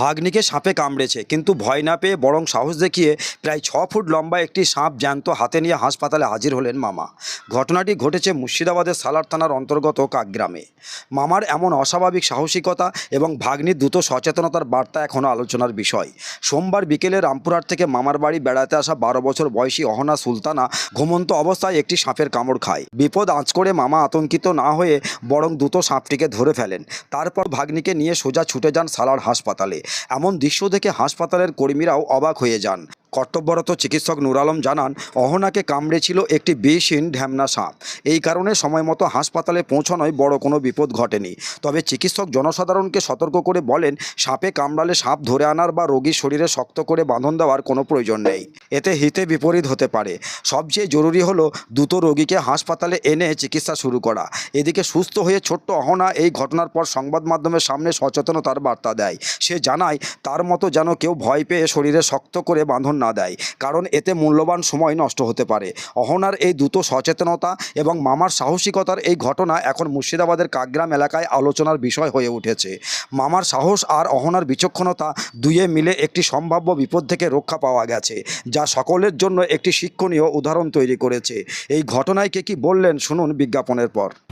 ভাগ্নিকে সাপে কামড়েছে, কিন্তু ভয় না পেয়ে বরং সাহস দেখিয়ে প্রায় ছ ফুট লম্বা একটি সাপ জ্যান্ত হাতে নিয়ে হাসপাতালে হাজির হলেন মামা। ঘটনাটি ঘটেছে মুর্শিদাবাদের সালার থানার অন্তর্গত কাকগ্রামে। মামার এমন অস্বাভাবিক সাহসিকতা এবং ভাগ্নির দ্রুত সচেতনতার বার্তা এখনও আলোচনার বিষয়। সোমবার বিকেলে রামপুরহাট থেকে মামার বাড়ি বেড়াতে আসা বারো বছর বয়সী অহনা সুলতানা ঘুমন্ত অবস্থায় একটি সাপের কামড় খায়। বিপদ আঁচ করে মামা আতঙ্কিত না হয়ে বরং দ্রুত সাপটিকে ধরে ফেলেন। তারপর ভাগ্নিকে নিয়ে সোজা ছুটে যান সালার হাসপাতালে। এমন দৃশ্য দেখে হাসপাতালের কর্মীরাও অবাক হয়ে যান। কর্তব্যরত চিকিৎসক নুর আলম জানান, অহনাকে কামড়েছিল একটি বিষহীন ঢ্যামনা সাপ। এই কারণে সময় মতো হাসপাতালে পৌঁছানোয় বড় কোনো বিপদ ঘটেনি। তবে চিকিৎসক জনসাধারণকে সতর্ক করে বলেন, সাপে কামড়ালে সাপ ধরে আনার বা রোগীর শরীরে শক্ত করে বাঁধন দেওয়ার কোনো প্রয়োজন নেই। এতে হিতে বিপরীত হতে পারে। সবচেয়ে জরুরি হলো দ্রুত রোগীকে হাসপাতালে এনে চিকিৎসা শুরু করা। এদিকে সুস্থ হয়ে ছোট্ট অহনা এই ঘটনার পর সংবাদ মাধ্যমের সামনে সচেতনতার বার্তা দেয়। সে জানায়, তার মতো যেন কেউ ভয় পেয়ে শরীরে শক্ত করে বাঁধন না দেয়, কারণ এতে মূল্যবান সময় নষ্ট হতে পারে। অহনার এই দ্রুত সচেতনতা এবং মামার সাহসিকতার এই ঘটনা এখন মুর্শিদাবাদের কাকগ্রাম এলাকায় আলোচনার বিষয় হয়ে উঠেছে। মামার সাহস আর অহনার বিচক্ষণতা দুয়ে মিলে একটি সম্ভাব্য বিপদ থেকে রক্ষা পাওয়া গেছে, যা সকলের জন্য একটি শিক্ষণীয় উদাহরণ তৈরি করেছে। এই ঘটনায় কে কি বললেন, শুনুন বিজ্ঞাপনের পর।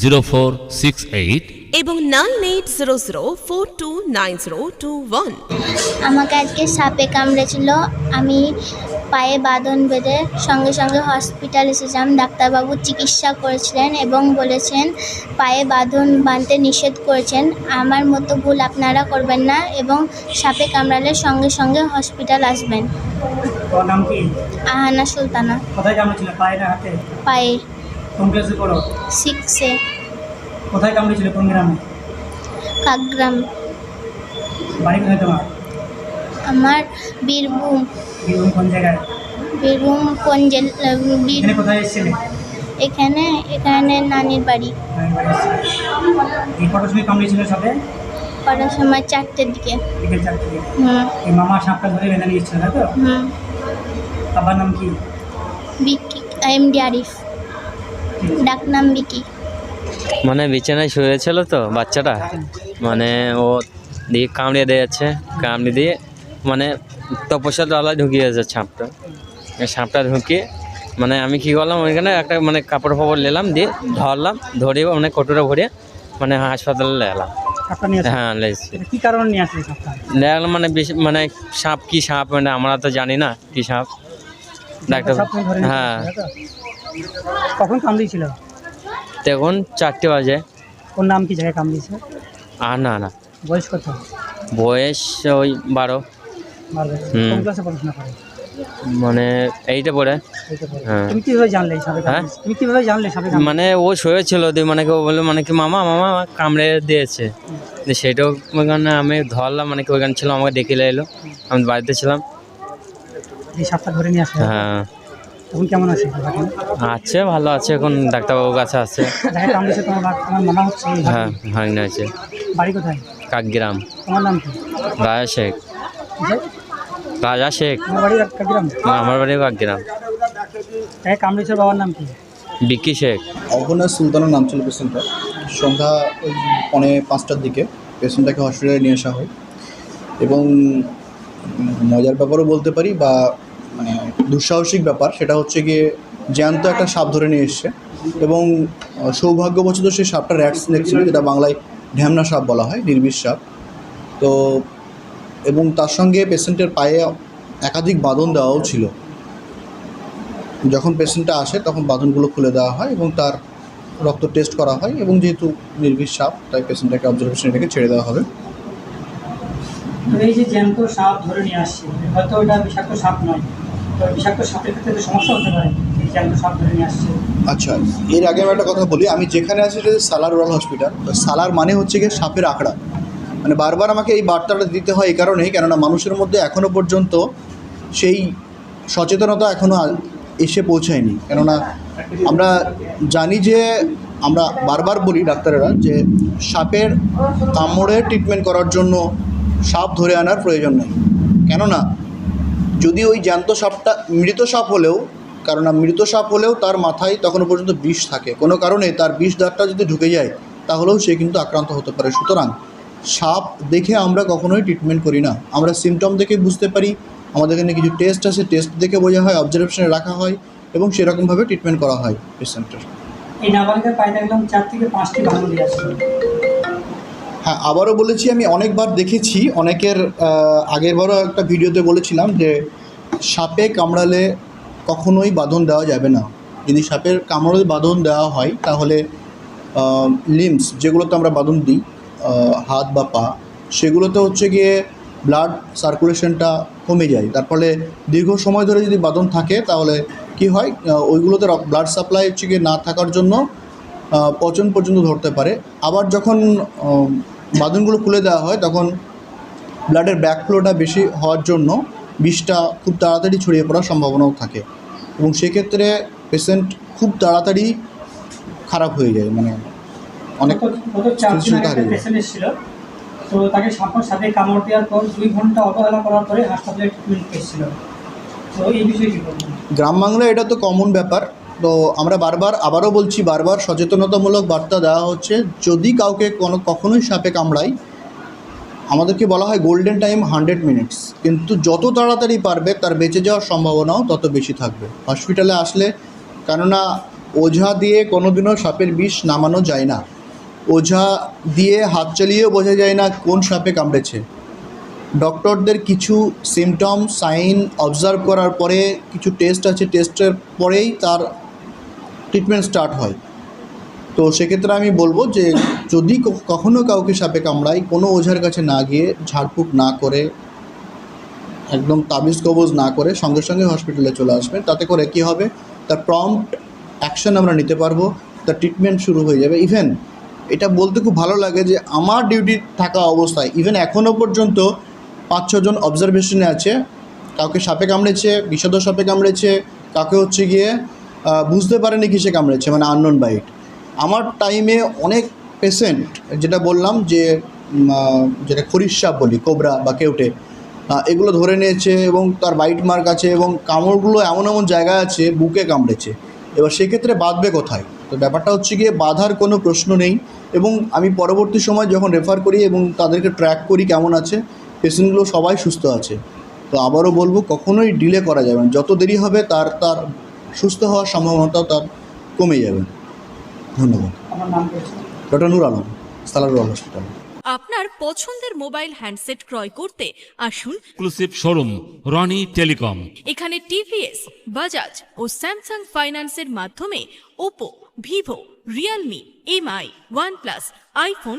zero four six eight এবং nine eight zero zero four two nine zero two one আমাকে আজকে সাপে কামড়েছিল। আমি পায়ে বাঁধন বেঁধে সঙ্গে সঙ্গে হসপিটাল এসেছিলাম ডাক্তারবাবু চিকিৎসা করেছিলেন এবং বলেছেন পায়ে বাঁধন বাঁধতে নিষেধ করেছেন। আমার মতো ভুল আপনারা করবেন না এবং সাপে কামড়ালে সঙ্গে সঙ্গে হসপিটাল আসবেন। তোমার নাম কি? আহানা সুলতানা। কোথায় কামড়েছিল? পায়ে না হাতে? পায়ে। কোন ক্লাসে পড়ো? সিক্সে কোথায় কামড়েছিল? কোন গ্রামে? কাকগ্রাম। বাড়ি কোথায় তোমার? আমার বীরভূম। বীরভূম কোন জায়গায়? বীরভূম কোন জেলা এখানে কোথায় এসেছিলে? এখানে এখানে নানির বাড়ি। এই কটার সময় কামড়েছিল সাথে কটার সময়? চারটের দিকে। বিকেল চারটে দিকে। হুম। এই মামা সাপটা ধরে বেঁধে নিয়ে এসেছিল তাই তো? হুম। বাবার নাম কি? Vicky M D Arif. ডাকনাম বিকি। মানে বিছানায় শুয়েছিল তো বাচ্চাটা। মানে ও দিয়ে কামড়ে দিয়ে যাচ্ছে কামড়ে দিয়ে মানে তপস্যার তলায় ঢুকিয়ে যাচ্ছে সাপটা। এই সাপটা ঢুকিয়ে মানে আমি কি করলাম ওইখানে একটা মানে কাপড় ফাপড় নিলাম দিয়ে ধরলাম ধরে মানে কটুরা ভরে মানে হাসপাতালে এলাম। হ্যাঁ কি কারণে নিয়ে আসলে দেখলাম মানে বেশি মানে সাপ কি সাপ? মানে আমরা তো জানি না কি সাপ। ডাক্তার হ্যাঁ? কখন কামড়িয়েছিল? তখন চারটে বাজে। কোন নাম কি জায়গায় কামড়িয়েছে? আর না না। বয়স কত? বয়স ওই বারো। হুম। মানে এইটা। হ্যাঁ। তুমি কীভাবে জানলে হ্যাঁ? তুমি কীভাবে জানলে মানে ও শুয়েছিল দিয়ে মানে কেউ বলল মানে কি মামা মামা কামড়ে দিয়েছে। দিয়ে সেটাও ওখানে আমি ধরলাম মানে কি ওইখানে ছিল আমাকে ডেকে এলো। আমি বাড়িতে ছিলাম। এই সাপটা ধরে নিয়ে আসলে? হ্যাঁ। তখন কেমন আছে? আছে ভালো আছে এখন ডাক্তারবাবুর কাছে আছে। এই হ্যাঁ আছে বাড়ি কোথায়? কাকগ্রাম। তোমার নাম কি? রাজা শেখ। রাজা শেখ। আমার বাড়ি কাকগ্রাম। যাকে বাবার নাম কি? বিক্কি শেখ। অবনা সুলতানের নাম ছিল পেশেন্টটা। সন্ধ্যা ওই পৌনে পাঁচটার দিকে পেশেন্টটাকে হসপিটালে নিয়ে আসা হয়। এবং মজার ব্যাপারও বলতে পারি বা মানে দুঃসাহসিক ব্যাপার, সেটা হচ্ছে গিয়ে জ্যান্ত একটা সাপ ধরে নিয়ে এসছে এবং সৌভাগ্যবশত সেই সাপটা র্যাট স্নেক ছিল, যেটা বাংলায় ঢ্যামনা সাপ বলা হয়, নির্বিষ সাপ। তো, এবং তার সঙ্গে পেশেন্টের পায়ে একাধিক বাঁধন দেওয়াও ছিল। যখন পেশেন্টটা আসে, তখন বাঁধনগুলো খুলে দেওয়া হয় এবং তার রক্ত টেস্ট করা হয় এবং যেহেতু নির্বিষ সাপ, তাই পেশেন্টটাকে অবজারভেশনে রেখে ছেড়ে দেওয়া হবে। এই যে জ্যান্ত সাপ ধরে নিয়ে আসছে, হয়তো ওটা বিষাক্ত সাপ নয়। তো বিষাক্ত সাপের ক্ষেত্রে সমস্যা হতে পারে আচ্ছা এর আগে আমি একটা কথা বলি, আমি যেখানে আছি সেটা সালার রুরাল হসপিটাল। সালার মানে হচ্ছে গিয়ে সাপের আখড়া। মানে বারবার আমাকে এই বার্তাটা দিতে হয় এই কারণেই, কেননা মানুষের মধ্যে এখনও পর্যন্ত সেই সচেতনতা এখনও এসে পৌঁছায়নি। কেননা আমরা জানি যে, আমরা বারবার বলি ডাক্তারেরা যে সাপের কামড়ে ট্রিটমেন্ট করার জন্য সাপ ধরে আনার প্রয়োজন নেই। কেননা, যদি ওই জ্যান্ত সাপটা মৃত সাপ হলেও কারণ মৃত সাপ হলেও তার মাথায় তখনও পর্যন্ত বিষ থাকে। কোনো কারণে তার বিষ দাঁতটা যদি ঢুকে যায়, তাহলেও সে কিন্তু আক্রান্ত হতে পারে। সুতরাং, সাপ দেখে আমরা কখনোই ট্রিটমেন্ট করি না। আমরা সিমটম দেখে বুঝতে পারি, আমাদের এখানে কিছু টেস্ট আছে টেস্ট দেখে বোঝা হয় অবজারভেশনে রাখা হয় এবং সেরকমভাবে ট্রিটমেন্ট করা হয়। পেশেন্টের এই নাবালিকার চার থেকে পাঁচটি আসছে হ্যাঁ আবারও বলেছি, আমি অনেকবার দেখেছি, অনেকের আগেরবারও একটা ভিডিওতে বলেছিলাম যে, সাপে কামড়ালে কখনোই বাঁধন দেওয়া যাবে না। যদি সাপের কামড়ে বাঁধন দেওয়া হয়, তাহলে লিমস যেগুলোতে আমরা বাঁধন দিই হাত বা পা, সেগুলোতে হচ্ছে গিয়ে ব্লাড সার্কুলেশনটা কমে যায়। তার ফলে দীর্ঘ সময় ধরে যদি বাঁধন থাকে, তাহলে কি হয় ওইগুলোতে ব্লাড সাপ্লাই হচ্ছে গিয়ে না থাকার জন্য পচন পর্যন্ত ধরতে পারে। আবার যখন বাঁধনগুলো খুলে দেওয়া হয় তখন ব্লাডের ব্যাকফ্লোটা বেশি হওয়ার জন্য বিষটা খুব তাড়াতাড়ি ছড়িয়ে পড়ার সম্ভাবনাও থাকে। এবং সেক্ষেত্রে পেশেন্ট খুব তাড়াতাড়ি খারাপ হয়ে যায় মানে অনেক। তো তাকে সাথে কামড় দেওয়ার পর দুই ঘণ্টা অবহেলা করার পরে হাসপাতালে ট্রিটমেন্ট এসেছিল। তো এই বিষয়ে গ্রাম বাংলায় এটা তো কমন ব্যাপার। তো আমরা বারবার আবারও বলছি, বারবার সচেতনতামূলক বার্তা দেওয়া হচ্ছে। যদি কাউকে কোনো, কখনোই সাপে কামড়ায়, আমাদেরকে বলা হয় গোল্ডেন টাইম হান্ড্রেড মিনিটস কিন্তু যত তাড়াতাড়ি পারবে, তার বেঁচে যাওয়ার সম্ভাবনাও তত বেশি থাকবে। হসপিটালে আসলে, কেননা ওঝা দিয়ে কোনোদিনও সাপের বিষ নামানো যায় না। ওঝা দিয়ে হাত চালিয়েও বোঝা যায় না কোন সাপে কামড়েছে। ডক্টরদের কিছু সিমটম সাইন অবজার্ভ করার পরে, কিছু টেস্ট আছে টেস্টের পরেই তার ট্রিটমেন্ট স্টার্ট হয়। তো সেক্ষেত্রে আমি বলব যে, যদি ক- কখনো কাউকে সাপে কামড়ায়, কোনো ওঝার কাছে না গিয়ে ঝাড়ফুঁক না করে, একদম তাবিজ কবজ না করে সঙ্গে সঙ্গে হসপিটালে চলে আসবে, তাতে করে কি হবে? তার প্রম্পট অ্যাকশন আমরা নিতে পারব তার ট্রিটমেন্ট শুরু হয়ে যাবে। ইভেন এটা বলতে খুব ভালো লাগে যে, আমার ডিউটি থাকা অবস্থায় ইভেন এখনও পর্যন্ত পাঁচ ছজন অবজারভেশনে আছে। কাউকে সাপে কামড়েছে বিষাদ সাপে কামড়েছে, কাউকে হচ্ছে গিয়ে বুঝতে পারেনি কিসে কামড়েছে মানে আননোন বাইট আমার টাইমে অনেক পেশেন্ট যেটা বললাম যে যেটা খরিশ সাপ বলি, কোবরা বা কেউটে এগুলো ধরে নিয়েছে এবং তার বাইট মার্ক আছে এবং কামড়গুলো এমন এমন জায়গা আছে, বুকে কামড়েছে। এবার সেক্ষেত্রে বাঁধবে কোথায়? তো ব্যাপারটা হচ্ছে গিয়ে বাঁধার কোনো প্রশ্ন নেই এবং আমি পরবর্তী সময় যখন রেফার করি এবং তাদেরকে ট্র্যাক করি কেমন আছে পেশেন্টগুলো সবাই সুস্থ আছে। তো আবারও বলব, কখনোই ডিলে করা যাবে না। যত দেরি হবে তার তার সুস্থ হওয়ার সম্ভাবনাটাও তার কমে যাবে ধন্যবাদ। আমার নাম করেছে ডক্টর নুর আলম সালারুল হসপিটাল। আপনার পছন্দের মোবাইল হ্যান্ডসেট ক্রয় করতে আসুন। এক্সক্লুসিভ শোরুম রনি টেলিকম এখানে টিভিএস বাজাজ ও স্যামসাং ফাইন্যান্সের মাধ্যমে Oppo Vivo Realme Mi OnePlus iPhone